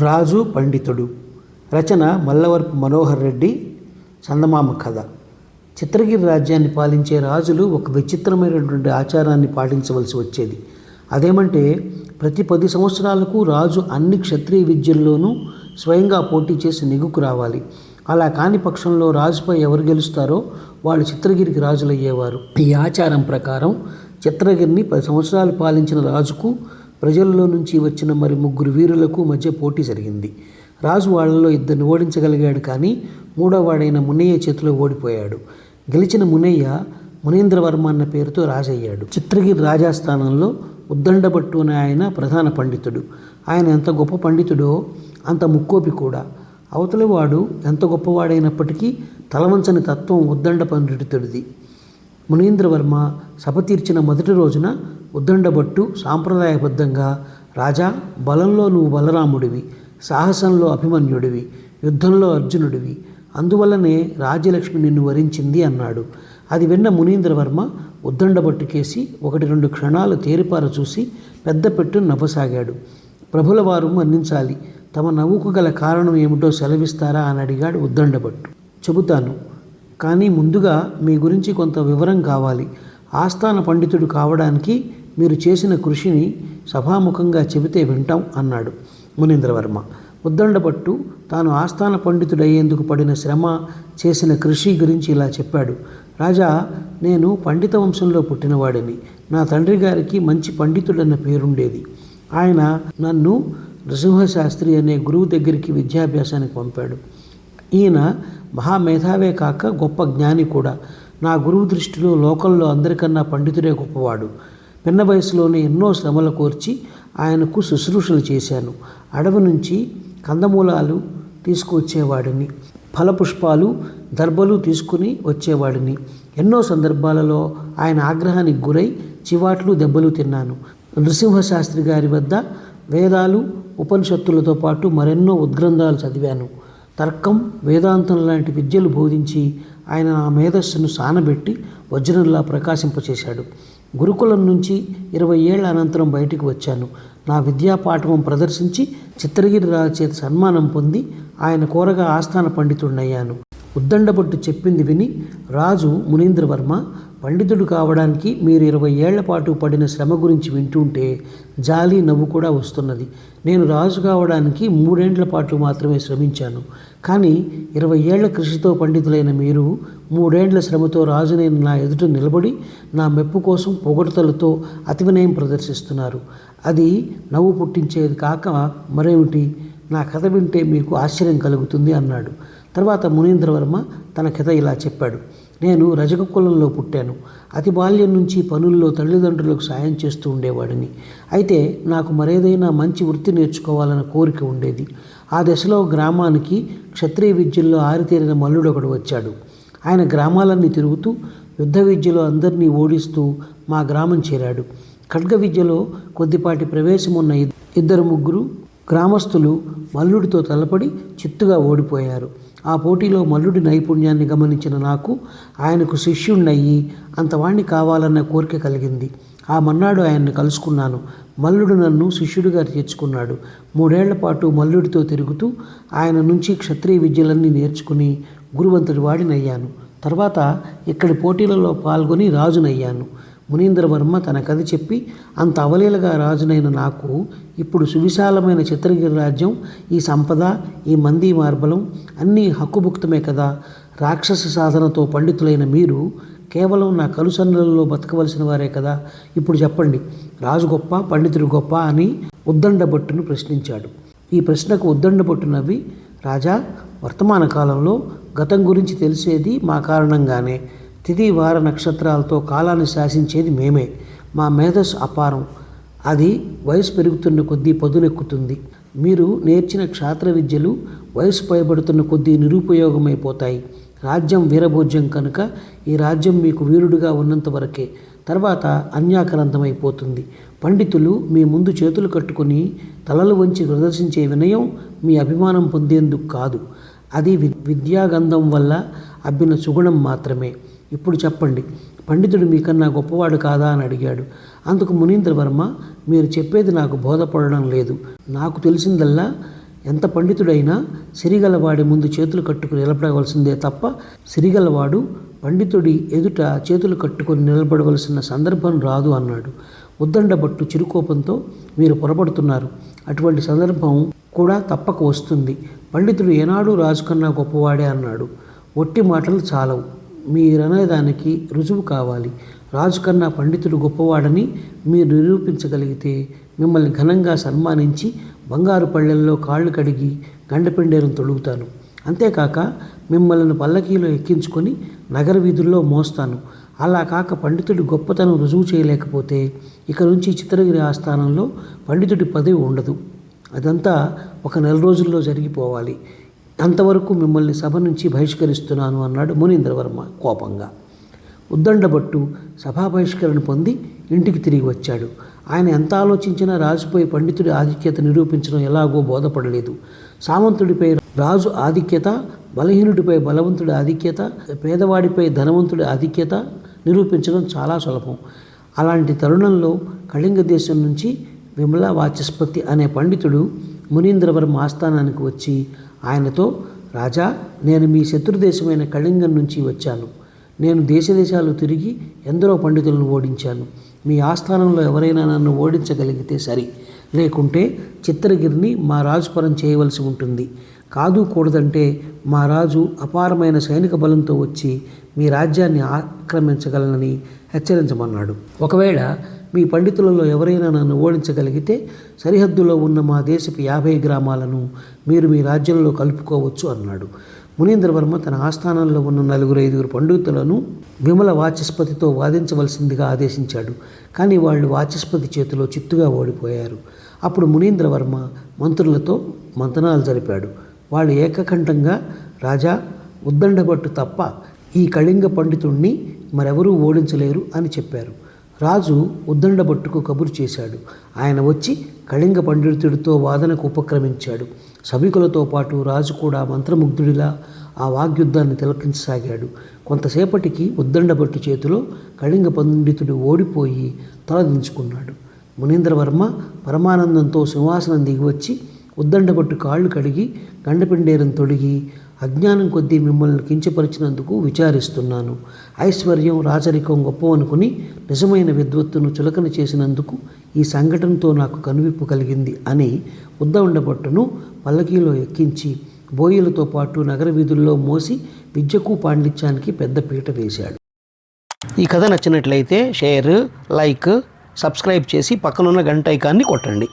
రాజు పండితుడు. రచన మల్లవరపు మనోహర్ రెడ్డి. చందమామ కథ. చిత్రగిరి రాజ్యాన్ని పాలించే రాజులు ఒక విచిత్రమైనటువంటి ఆచారాన్ని పాటించవలసి వచ్చేది. అదేమంటే ప్రతి పది సంవత్సరాలకు రాజు అన్ని క్షత్రియ విద్యల్లోనూ స్వయంగా పోటీ చేసి నిగుకు రావాలి. అలా కాని పక్షంలో రాజుపై ఎవరు గెలుస్తారో వాళ్ళు చిత్రగిరికి రాజులయ్యేవారు. ఈ ఆచారం ప్రకారం చిత్రగిరిని పది సంవత్సరాలు పాలించిన రాజుకు ప్రజల్లో నుంచి వచ్చిన మరి ముగ్గురు వీరులకు మధ్య పోటీ జరిగింది. రాజు వాళ్ళలో ఇద్దరిని ఓడించగలిగాడు కానీ మూడోవాడైన మునయ్య చేతిలో ఓడిపోయాడు. గెలిచిన మునయ్య మునీంద్రవర్మ అన్న పేరుతో రాజయ్యాడు. చిత్రగిరి రాజాస్థానంలో ఉద్దండభట్టు అనే ఆయన ప్రధాన పండితుడు. ఆయన ఎంత గొప్ప పండితుడో అంత ముక్కోపి కూడా. అవతలివాడు ఎంత గొప్పవాడైనప్పటికీ తలవంచని తత్వం ఉద్దండ పండితుడిది మునీంద్రవర్మ సభ తీర్చిన మొదటి రోజున ఉద్దండభట్టు సాంప్రదాయబద్ధంగా రాజా బలంలో నువ్వు బలరాముడివి సాహసంలో అభిమన్యుడివి యుద్ధంలో అర్జునుడివి అందువల్లనే రాజ్యలక్ష్మి నిన్ను వరించింది అన్నాడు. అది విన్న మునీంద్రవర్మ ఉద్దండభట్టు కేసి ఒకటి రెండు క్షణాలు తేరిపార చూసి పెద్ద పెట్టు నవ్వసాగాడు. ప్రభుల వారు మన్నించాలి తమ నవ్వుకు గల కారణం ఏమిటో సెలవిస్తారా అని అడిగాడు ఉద్దండభట్టు. చెబుతాను కానీ ముందుగా మీ గురించి కొంత వివరం కావాలి. ఆస్థాన పండితుడు కావడానికి మీరు చేసిన కృషిని సభాముఖంగా చెబితే వింటాం అన్నాడు మునీంద్రవర్మ. ఉద్దండపట్టు తాను ఆస్థాన పండితుడయ్యేందుకు పడిన శ్రమ చేసిన కృషి గురించి ఇలా చెప్పాడు. రాజా నేను పండిత వంశంలో పుట్టినవాడిని. నా తండ్రి గారికి మంచి పండితుడన్న పేరుండేది. ఆయన నన్ను నృసింహశాస్త్రి అనే గురువు దగ్గరికి విద్యాభ్యాసానికి పంపాడు. ఈయన మహామేధావే కాక గొప్ప జ్ఞాని కూడా. నా గురువు దృష్టిలో లోకంలో అందరికన్నా పండితుడే గొప్పవాడు. పిన్న వయసులోనే ఎన్నో శ్రమలు కోర్చి ఆయనకు శుశ్రూషలు చేశాను. అడవి నుంచి కందమూలాలు తీసుకువచ్చేవాడిని. ఫలపుష్పాలు దర్భలు తీసుకుని వచ్చేవాడిని. ఎన్నో సందర్భాలలో ఆయన ఆగ్రహానికి గురై చివాట్లు దెబ్బలు తిన్నాను. నృసింహశాస్త్రి గారి వద్ద వేదాలు ఉపనిషత్తులతో పాటు మరెన్నో ఉద్గ్రంథాలు చదివాను. తర్కం వేదాంతం లాంటి విద్యలు బోధించి ఆయన నా మేధస్సును సానబెట్టి వజ్రంలా ప్రకాశింపచేశాడు. గురుకులం నుంచి ఇరవై ఏళ్ళ అనంతరం బయటికి వచ్చాను. నా విద్యా పాఠమం ప్రదర్శించి చిత్రగిరి రాజు చేత సన్మానం పొంది ఆయన కోరగా ఆస్థాన పండితుడినయ్యాను. ఉద్దండపట్టు చెప్పింది విని రాజు మునీంద్రవర్మ పండితుడు కావడానికి మీరు ఇరవై ఏళ్ళ పాటు పడిన శ్రమ గురించి వింటుంటే జాలి నవ్వు కూడా వస్తున్నది. నేను రాజు కావడానికి మూడేండ్ల పాటు మాత్రమే శ్రమించాను. కానీ ఇరవై ఏళ్ళ కృషితో పండితులైన మీరు మూడేండ్ల శ్రమతో రాజునైన నా ఎదుట నిలబడి నా మెప్పు కోసం పొగడతలతో అతి వినయం ప్రదర్శిస్తున్నారు. అది నవ్వు పుట్టించేది కాక మరేమిటి? నా కథ వింటే మీకు ఆశ్చర్యం కలుగుతుంది అన్నాడు. తర్వాత మునీంద్రవర్మ తన కథ ఇలా చెప్పాడు. నేను రజక కులంలో పుట్టాను. అతి బాల్యం నుంచి పనుల్లో తల్లిదండ్రులకు సాయం చేస్తూ ఉండేవాడిని. అయితే నాకు మరేదైనా మంచి వృత్తి నేర్చుకోవాలన్న కోరిక ఉండేది. ఆ దశలో గ్రామానికి క్షత్రియ విద్యల్లో ఆరితేరిన మల్లుడొకడు వచ్చాడు. ఆయన గ్రామాలన్నీ తిరుగుతూ యుద్ధ విద్యలో అందరినీ ఓడిస్తూ మా గ్రామం చేరాడు. ఖడ్గ విద్యలో కొద్దిపాటి ప్రవేశం ఉన్న ఇద్దరు ముగ్గురు గ్రామస్తులు మల్లుడితో తలపడి చిత్తుగా ఓడిపోయారు. ఆ పోటీలో మల్లుడి నైపుణ్యాన్ని గమనించిన నాకు ఆయనకు శిష్యుణ్ణయ్యి అంతవాణ్ణి కావాలన్న కోరిక కలిగింది. ఆ మన్నాడు ఆయన్ని కలుసుకున్నాను. మల్లుడు నన్ను శిష్యుడిగా చేర్చుకున్నాడు మూడేళ్ళ పాటు మల్లుడితో తిరుగుతూ ఆయన నుంచి క్షత్రియ విద్యలన్నీ నేర్చుకుని గురువంతుడి వాడినయ్యాను తర్వాత ఇక్కడి పోటీలలో పాల్గొని రాజునయ్యాను. మునీంద్రవర్మ తన కథ చెప్పి అంత అవలీలగా రాజునైన నాకు ఇప్పుడు సువిశాలమైన చిత్రగిరి రాజ్యం ఈ సంపద ఈ మంది మార్బలం అన్నీ హక్కుభుక్తమే కదా. రాక్షస సాధనతో పండితులైన మీరు కేవలం నా కలుసన్నలలో బతకవలసిన వారే కదా. ఇప్పుడు చెప్పండి రాజు గొప్ప పండితుడు గొప్ప అని ఉద్దండభట్టును ప్రశ్నించాడు. ఈ ప్రశ్నకు ఉద్దండభట్టు నవ్వి రాజా వర్తమాన కాలంలో గతం గురించి తెలిసేది మా కారణంగానే. తిది వార నక్షత్రాలతో కాలాన్ని శాసించేది మేమే. మా మేధస్సు అపారం. అది వయసు పెరుగుతున్న కొద్దీ పదునెక్కుతుంది. మీరు నేర్చిన క్షాత్ర విద్యలు వయసు పైబడుతున్న కొద్దీ నిరుపయోగమైపోతాయి. రాజ్యం వీరభోజ్యం కనుక ఈ రాజ్యం మీకు వీరుడుగా ఉన్నంత వరకే. తర్వాత అన్యాకరంతమైపోతుంది. పండితులు మీ ముందు చేతులు కట్టుకుని తలలు వంచి ప్రదర్శించే వినయం మీ అభిమానం పొందేందుకు కాదు. అది విద్యాగంధం వల్ల అబ్బిన సుగుణం మాత్రమే. ఇప్పుడు చెప్పండి. పండితుడు మీకన్నా గొప్పవాడు కాదా అని అడిగాడు. అందుకు మునీంద్రవర్మ మీరు చెప్పేది నాకు బోధపడడం లేదు. నాకు తెలిసిందల్లా ఎంత పండితుడైనా సిరిగలవాడి ముందు చేతులు కట్టుకుని నిలబడవలసిందే తప్ప సిరిగలవాడు పండితుడి ఎదుట చేతులు కట్టుకొని నిలబడవలసిన సందర్భం రాదు అన్నాడు. ఉద్దండబట్టు చిరుకోపంతో మీరు పొరపడుతున్నారు. అటువంటి సందర్భం కూడా తప్పక వస్తుంది. పండితుడు ఏనాడు రాజు కన్నా గొప్పవాడే అన్నాడు. ఒట్టి మాటలు చాలవు. మీరనేదానికి రుజువు కావాలి. రాజు కన్నా పండితుడు గొప్పవాడని మీరు నిరూపించగలిగితే మిమ్మల్ని ఘనంగా సన్మానించి బంగారు పళ్ళెల్లో కాళ్ళు కడిగి గండపిండేరును తొడుగుతాను. అంతేకాక మిమ్మల్ని పల్లకీలో ఎక్కించుకొని నగర వీధుల్లో మోస్తాను. అలా కాక పండితుడి గొప్పతనం రుజువు చేయలేకపోతే ఇక నుంచి చిత్రగిరి ఆస్థానంలో పండితుడి పదవి ఉండదు. అదంతా ఒక నెల రోజుల్లో జరిగిపోవాలి. అంతవరకు మిమ్మల్ని సభ నుంచి బహిష్కరిస్తున్నాను అన్నాడు మునీంద్రవర్మ కోపంగా. ఉద్దండబట్టు సభా బహిష్కరణ పొంది ఇంటికి తిరిగి వచ్చాడు. ఆయన ఎంత ఆలోచించినా రాజుపై పండితుడి ఆధిక్యత నిరూపించడం ఎలాగో బోధపడలేదు. సామంతుడిపై రాజు ఆధిక్యత బలహీనుడిపై బలవంతుడి ఆధిక్యత పేదవాడిపై ధనవంతుడి ఆధిక్యత నిరూపించడం చాలా సులభం. అలాంటి తరుణంలో కళింగ దేశం నుంచి విమలా వాచస్పతి అనే పండితుడు మునీంద్రవరం ఆస్థానానికి వచ్చి ఆయనతో రాజా నేను మీ శత్రుదేశమైన కళింగం నుంచి వచ్చాను. నేను దేశదేశాలు తిరిగి ఎందరో పండితులను ఓడించాను. మీ ఆస్థానంలో ఎవరైనా నన్ను ఓడించగలిగితే సరి. లేకుంటే చిత్రగిరిని మా రాజుపరం చేయవలసి ఉంటుంది. కాదు కూడదంటే మా రాజు అపారమైన సైనిక బలంతో వచ్చి మీ రాజ్యాన్ని ఆక్రమించగలనని హెచ్చరించమన్నాడు. ఒకవేళ మీ పండితులలో ఎవరైనా నన్ను ఓడించగలిగితే సరిహద్దులో ఉన్న మా దేశపు యాభై గ్రామాలను మీరు మీ రాజ్యంలో కలుపుకోవచ్చు అన్నాడు. మునీంద్రవర్మ తన ఆస్థానంలో ఉన్న నలుగురు ఐదుగురు పండితులను విమల వాచస్పతితో వాదించవలసిందిగా ఆదేశించాడు. కానీ వాళ్ళు వాచస్పతి చేతిలో చిత్తుగా ఓడిపోయారు. అప్పుడు మునీంద్రవర్మ మంత్రులతో మంతనాలు జరిపాడు. వాళ్ళు ఏకకంఠంగా రాజా ఉద్దండబట్టు తప్ప ఈ కళింగ పండితుణ్ణి మరెవరూ ఓడించలేరు అని చెప్పారు. రాజు ఉద్దండభట్టుకు కబురు చేశాడు. ఆయన వచ్చి కళింగ పండితుడితో వాదనకు ఉపక్రమించాడు. సభికులతో పాటు రాజు కూడా మంత్రముగ్ధుడిలా ఆ వాగ్యుద్ధాన్ని తిలకించసాగాడు. కొంతసేపటికి ఉద్దండభట్టు చేతిలో కళింగ పండితుడు ఓడిపోయి తలదించుకున్నాడు. మునీంద్రవర్మ పరమానందంతో సింహాసనం దిగివచ్చి ఉద్దండభట్టు కాళ్ళు కడిగి గండపిండేరం తొడిగి అజ్ఞానం కొద్దీ మిమ్మల్ని కించపరిచినందుకు విచారిస్తున్నాను. ఐశ్వర్యం రాచరికం గొప్పవనుకుని నిజమైన విద్వత్తును చులకన చేసినందుకు ఈ సంఘటనతో నాకు కనువిప్పు కలిగింది అని ఉద్దవుండపట్టును పల్లకీలో ఎక్కించి బోయిలతో పాటు నగర వీధుల్లో మోసి విద్యకు పాండిత్యానికి పెద్ద పీట వేశాడు. ఈ కథ నచ్చినట్లయితే షేర్ లైక్ సబ్స్క్రైబ్ చేసి పక్కనున్న గంట ఐకాన్ని కొట్టండి.